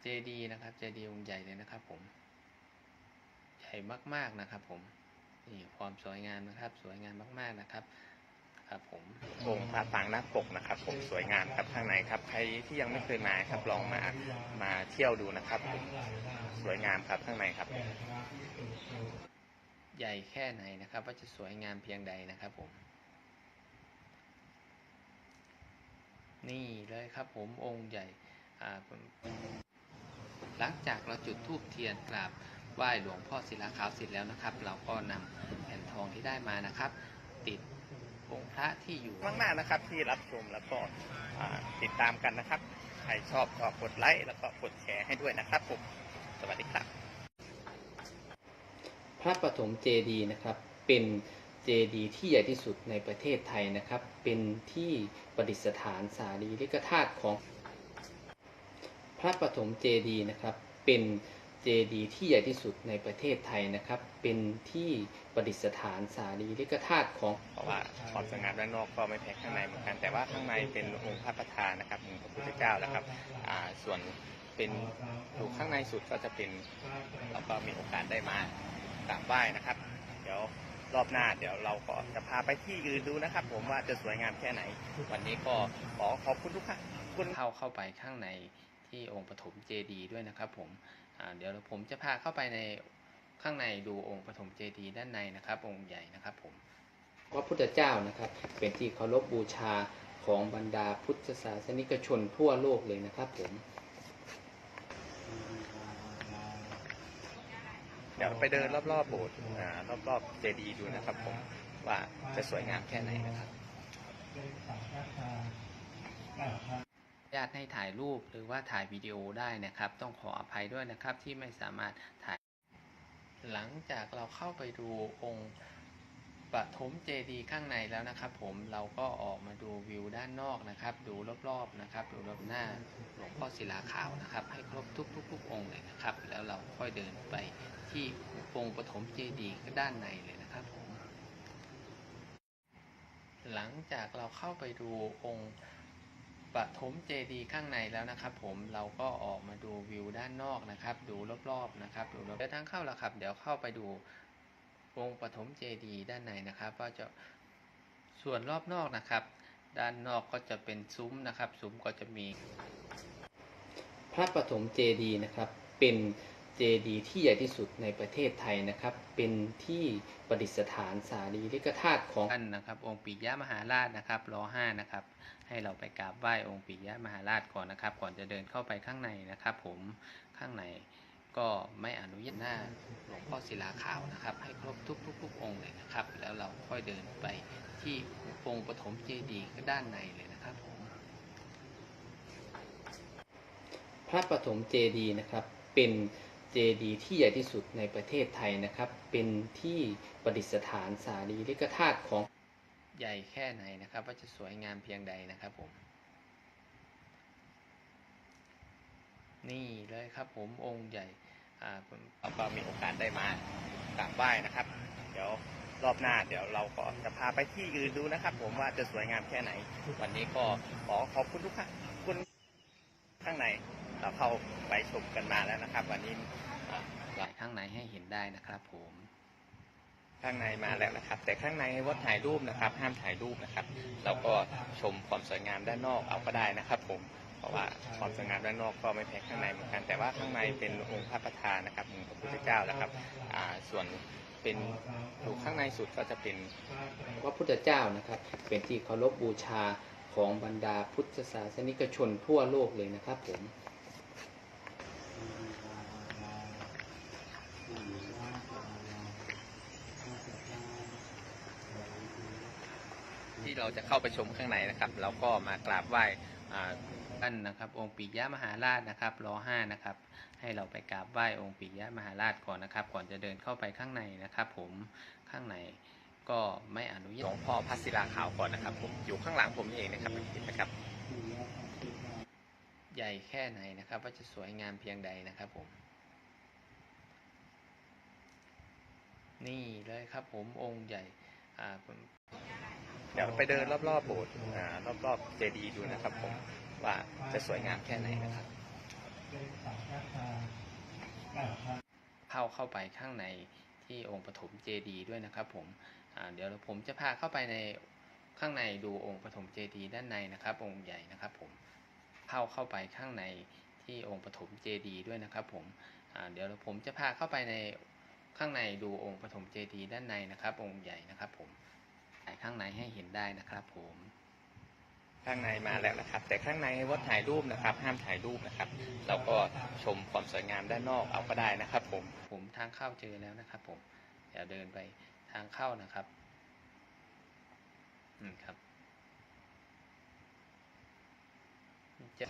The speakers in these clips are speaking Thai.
เจดีนะครับ เจดีองค์ใหญ่เลยนะครับ ผม ใหญ่มากๆนะครับ ผมนี่ความสวยงามนะครับ สวยงามมากๆนะครับ ครับ ผมองค์พระปางนาคปกนะครับ ผมสวยงามครับข้างในครับ ใครที่ยังไม่เคยมาครับลองมามาเที่ยวดูนะครับผมสวยงามครับข้างในครับ ใหญ่แค่ไหนนะครับ ว่าจะสวยงามเพียงใดนะครับ ผม นี่เลยครับ ผมองค์ใหญ่อ่าผม หลังจากเราจุดธูปเทียนกราบไหว้หลวงพ่อศิลาขาวเสร็จแล้วนะครับ เราก็นำแผ่นทองที่ได้มานะครับ ติดองค์พระที่อยู่มากๆนะครับที่รับชมแล้วก็อ่าติดตามกันนะครับ ใครชอบก็กดไลค์แล้วก็กดแชร์ให้ด้วยนะครับผม สวัสดีครับ พระปฐมเจดีย์นะครับเป็นเจดีย์ที่ใหญ่ที่สุดในประเทศไทยนะครับ เป็นที่ประดิษฐานสารีริกธาตุของ พระปฐมเจดีย์นะครับ เป็นเจดีย์ที่ใหญ่ที่สุดในประเทศไทยนะครับ เป็นที่ประดิษฐานสารีริกธาตุของ เพราะว่าความสวยงามด้านนอกก็ไม่แพ้ข้างในเหมือนกัน แต่ว่าข้างในเป็นองค์พระประธานนะครับองค์พระพุทธเจ้านะครับอ่าส่วนเป็นอยู่ข้างในสุดก็จะเป็นเราก็มีโอกาสได้มากราบไหว้นะครับ เดี๋ยวรอบหน้าเดี๋ยวเราก็จะพาไปที่อื่นดูนะครับ ผมว่าจะสวยงามแค่ไหน วันนี้ก็ขอขอบคุณทุกท่านคุณเข้าเข้าไปข้างใน ที่องค์ปฐมเจดีย์ด้วยนะครับผมอ่าเดี๋ยวผมจะพาเข้าไปในข้างในดูองค์ปฐมเจดีย์ด้านในนะครับ องค์ใหญ่นะครับผมพระพุทธเจ้านะครับ เป็นที่เคารพบูชาของบรรดาพุทธศาสนิกชนทั่วโลกเลยนะครับผมเดี๋ยวไปเดินรอบๆโบสถ์อ่ารอบๆเจดีย์ดูนะครับผมว่าจะสวยงามแค่ไหนนะครับ ญาติ ให้ถ่ายรูปหรือว่าถ่ายวิดีโอได้นะครับ ต้องขออภัยด้วยนะครับที่ไม่สามารถถ่าย หลังจากเราเข้าไปดูองค์ปฐมเจดีย์ข้างในแล้วนะครับ ผมเราก็ออกมาดูวิวด้านนอกนะครับ ดูรอบๆนะครับ ดูรอบหน้าหลวงพ่อศิลาขาวนะครับ ให้ครบทุกๆองค์เลยนะครับ แล้วเราค่อยเดินไปที่องค์ปฐมเจดีย์ด้านในเลยนะครับผมหลังจากเราเข้าไปดูองค์ ปฐมเจดีย์ข้างในแล้วนะครับ ผมเราก็ออกมาดูวิวด้านนอกนะครับ ดูรอบๆนะครับดูรอบเดี๋ยวทางเข้าแล้วครับ เดี๋ยวเข้าไปดูองค์ปฐมเจดีย์ด้านในนะครับว่าจะส่วนรอบนอกนะครับ ด้านนอกก็จะเป็นซุ้มนะครับ ซุ้มก็จะมี พระปฐมเจดีย์นะครับ เป็น เจดีย์ที่ใหญ่ที่สุดในประเทศไทยนะครับ เป็นที่ประดิษฐานสารีริกธาตุของท่านนะครับ องค์ปิยมหาราชนะครับรอห้านะครับ ให้เราไปกราบไหว้องค์ปิยมหาราชก่อนนะครับ ก่อนจะเดินเข้าไปข้างในนะครับ ผมข้างในก็ไม่อนุญาตหน้าหลวงพ่อศิลาขาวนะครับ ให้ครบทุกๆทุกๆองค์เลยนะครับ แล้วเราค่อยเดินไปที่องค์ปฐมเจดีย์ด้านในเลยนะครับผมพระปฐมเจดีย์นะครับเป็น เจดีย์ที่ใหญ่ที่สุดในประเทศไทยนะครับ เป็นที่ประดิษฐานสารีริกธาตุของใหญ่แค่ไหนนะครับ ว่าจะสวยงามเพียงใดนะครับผม นี่เลยครับผมองค์ใหญ่อาผมเราก็มีโอกาสได้มากราบไหว้นะครับ เดี๋ยวรอบหน้าเดี๋ยวเราก็จะพาไปที่อื่นดูนะครับ ผมว่าจะสวยงามแค่ไหน วันนี้ก็ขอขอบคุณทุกท่านคุณข้างใน เราเข้าไปชมกันมาแล้วนะครับ วันนี้อ่าใหญ่ข้างในให้เห็นได้นะครับผมข้างในมาแล้วนะครับ แต่ข้างในวัดถ่ายรูปนะครับ ห้ามถ่ายรูปนะครับ เราก็ชมความสวยงามด้านนอกเอาก็ได้นะครับผมเพราะว่าความสวยงามด้านนอกก็ไม่แพ้ข้างในเหมือนกัน แต่ว่าข้างในเป็นองค์พระประธานนะครับองค์พระพุทธเจ้านะครับอ่าส่วนเป็นอยู่ข้างในสุดก็จะเป็นพระพุทธเจ้านะครับ เป็นที่เคารพบูชาของบรรดาพุทธศาสนิกชนทั่วโลกเลยนะครับผม ที่เราจะเข้าไปชมข้างในนะครับ เราก็มากราบไหว้อ่าท่านนะครับ องค์ปิยะมหาราชนะครับรอห้านะครับ ให้เราไปกราบไหว้องค์ปิยะมหาราชก่อนนะครับ ก่อนจะเดินเข้าไปข้างในนะครับ ผมข้างในก็ไม่อนุญาตหลวงพ่อพัสศิลาขาวก่อนนะครับ ผมอยู่ข้างหลังผมนี่เองนะครับเห็นไหมครับใหญ่แค่ไหนนะครับ ว่าจะสวยงามเพียงใดนะครับผม นี่เลยครับผมองค์ใหญ่อ่า ดี๋ยวไปเดินรอบๆโบสถ์อ่ารอบๆเจดีย์ดูนะครับผมว่าจะสวยงามแค่ไหนนะครับเข้าเข้าไปข้างในที่องค์ปฐมเจดีย์ด้วยนะครับผมเดี๋ยวผมจะพาเข้าไปในข้างในดูองค์ปฐมเจดีย์ด้านในนะครับ องค์ใหญ่นะครับผมเข้าเข้าไปข้างในที่องค์ปฐมเจดีย์ด้วยนะครับผมเดี๋ยวผมจะพาเข้าไปในข้างในดูองค์ปฐมเจดีย์ด้านในนะครับ องค์ใหญ่นะครับผมายข้างในให้เห็นได้นะครับผมข้างในมาแล้วนะครับ แต่ข้างในว่าถ่ายรูปนะครับ ห้ามถ่ายรูปนะครับ เราก็ชมความสวยงามด้านนอกเอาก็ได้นะครับ ผม ผมทางเข้าเจอแล้วนะครับ ผมเดี๋ยวเดินไปทางเข้านะครับอืมครับจะ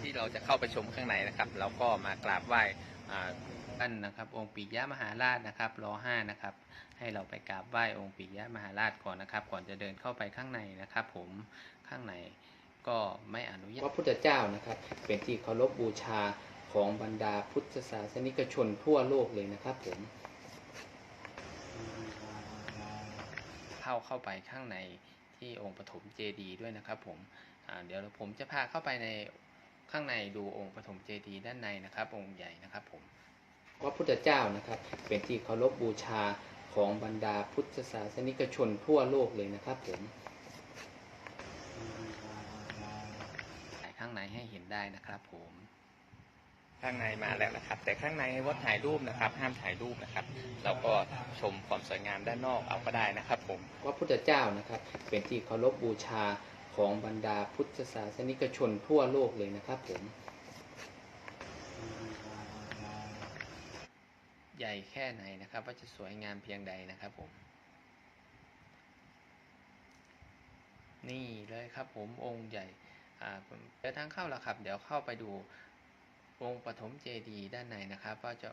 ที่เราจะเข้าไปชมข้างในนะครับ เราก็มากราบไหว้ อ่าท่านนะครับ องค์ปิยมหาราชนะครับรอห้านะครับ ให้เราไปกราบไหว้องค์ปิยมหาราชก่อนนะครับ ก่อนจะเดินเข้าไปข้างในนะครับ ผมข้างในก็ไม่อนุญาตพระพุทธเจ้านะครับ เป็นที่เคารพบูชาของบรรดาพุทธศาสนิกชนทั่วโลกเลยนะครับผมเข้าเข้าไปข้างในที่องค์ปฐมเจดีย์ด้วยนะครับผมอ่าเดี๋ยวผมจะพาเข้าไปในข้างในดูองค์ปฐมเจดีย์ด้านในนะครับ องค์ใหญ่นะครับผม พระพุทธเจ้านะครับ เป็นที่เคารพบูชาของบรรดาพุทธศาสนิกชนทั่วโลกเลยนะครับผมถ่ายข้างในให้เห็นได้นะครับผมข้างในมาแล้วนะครับ แต่ข้างในว่าถ่ายรูปนะครับ ห้ามถ่ายรูปนะครับ เราก็ชมความสวยงามด้านนอกเอาก็ได้นะครับผมพระพุทธเจ้านะครับ เป็นที่เคารพบูชาของบรรดาพุทธศาสนิกชนทั่วโลกเลยนะครับผม ใหญ่แค่ไหนนะครับ ว่าจะสวยงามเพียงใดนะครับผม นี่เลยครับผมองค์ใหญ่เดี๋ยวทางเข้าแล้วครับ เดี๋ยวเข้าไปดูองค์ปฐมเจดีย์ด้านในนะครับว่าจะ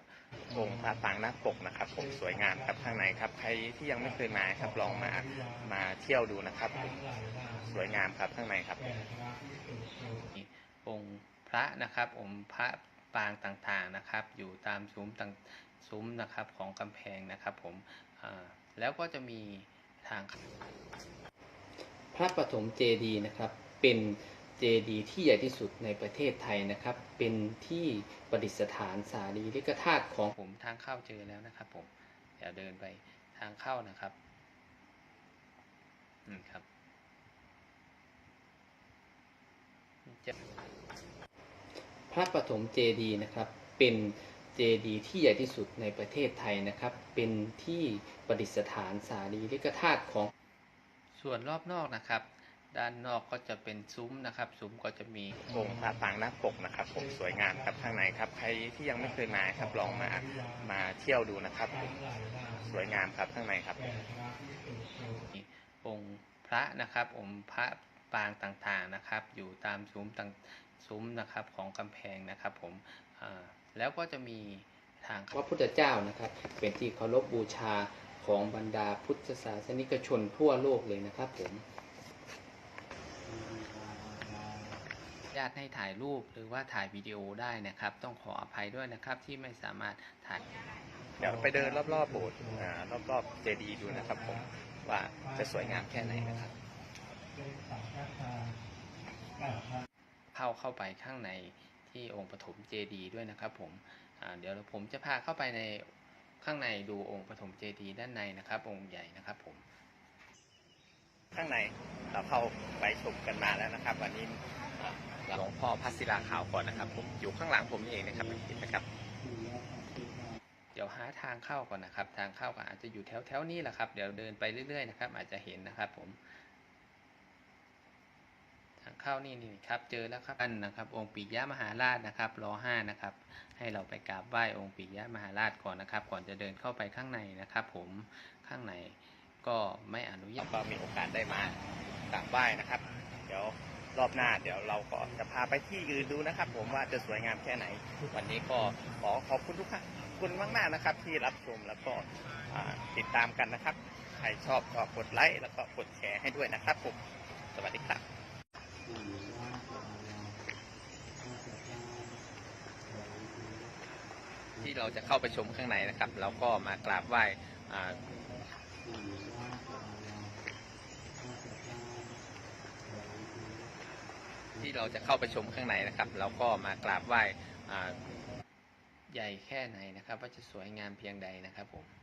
องค์พระปางนาคปกนะครับ ผมสวยงามครับข้างในครับ ใครที่ยังไม่เคยมาครับลองมามาเที่ยวดูนะครับผมสวยงามครับข้างในครับ องค์พระนะครับ องค์พระ ปางต่างๆนะครับ อยู่ตามซุ้มต่างซุ้มนะครับของกำแพงนะครับผมแล้วก็จะมีทาง พระปฐมเจดีนะครับเป็นเจดีที่ใหญ่ที่สุดในประเทศไทยนะครับ เป็นที่ประดิษฐานสารีริกธาตุของผมทางเข้าเจอแล้วนะครับผมเดี๋ยวเดินไปทางเข้านะครับอืมครับจะ พระปฐมเจดีย์นะครับ เป็นเจดีย์ที่ใหญ่ที่สุดในประเทศไทยนะครับ เป็นที่ประดิษฐานสารีริกธาตุของส่วนรอบนอกนะครับ ด้านนอกก็จะเป็นซุ้มนะครับ ซุ้มก็จะมีองค์พระปางนาคปกนะครับ ผมสวยงามครับข้างในครับใครที่ยังไม่เคยมาครับลองมามาเที่ยวดูนะครับ สวยงามครับข้างในครับ องค์พระนะครับ องค์พระปางต่างๆนะครับ อยู่ตามซุ้มต่าง ซุ้มนะครับของกำแพงนะครับผมอ่าแล้วก็จะมีทางพระพุทธเจ้านะครับ เป็นที่เคารพบูชาของบรรดาพุทธศาสนิกชนทั่วโลกเลยนะครับผมญาตให้ถ่ายรูปหรือว่าถ่ายวิดีโอได้นะครับ ต้องขออภัยด้วยนะครับที่ไม่สามารถถ่ายเดี๋ยวไปเดินรอบๆโบสถ์อ่ารอบๆเจดีย์ดูนะครับผมว่าจะสวยงามแค่ไหนนะครับ เข้าเข้าไปข้างในที่องค์ปฐมเจดีย์ด้วยนะครับผมเดี๋ยวผมจะพาเข้าไปในข้างในดูองค์ปฐมเจดีย์ด้านในนะครับ องค์ใหญ่นะครับผม ข้างในเราเข้าไปชมกันมาแล้วนะครับ วันนี้หลวงพ่อพัศิลาขาวก่อนนะครับ ผมอยู่ข้างหลังผมนี่เองนะครับเห็นไหมครับเดี๋ยวหาทางเข้าก่อนนะครับ ทางเข้าก็อาจจะอยู่แถวแถวๆนี้แหละครับ เดี๋ยวเดินไปเรื่อยๆนะครับ อาจจะเห็นนะครับ ผม เข้านี่นี่ครับเจอแล้วครับอันนะครับ องค์ปิยะมหาราชนะครับรอห้านะครับ ให้เราไปกราบไหว้องค์ปิยะมหาราชก่อนนะครับ ก่อนจะเดินเข้าไปข้างในนะครับ ผมข้างในก็ไม่อนุญาเราตก็มีโอกาสได้มากราบไหว้นะครับ เดี๋ยวรอบหน้าเดี๋ยวเราก็จะพาไปที่อื่นดูนะครับ ผมว่าจะสวยงามแค่ไหน วันนี้ก็ขอขอบคุณทุกท่านคุณมากๆนะครับ ที่รับชมแล้วก็ติดตามกันนะครับ ใครชอบก็กดไลค์แล้วก็กดแชร์ให้ด้วยนะครับผมสวัสดีครับ ที่เราจะเข้าไปชมข้างในนะครับ เราก็มากราบไหว้ที่เราจะเข้าไปชมข้างในนะครับ เราก็มากราบไหว้ใหญ่แค่ไหนนะครับ ว่าจะสวยงามเพียงใดนะครับผม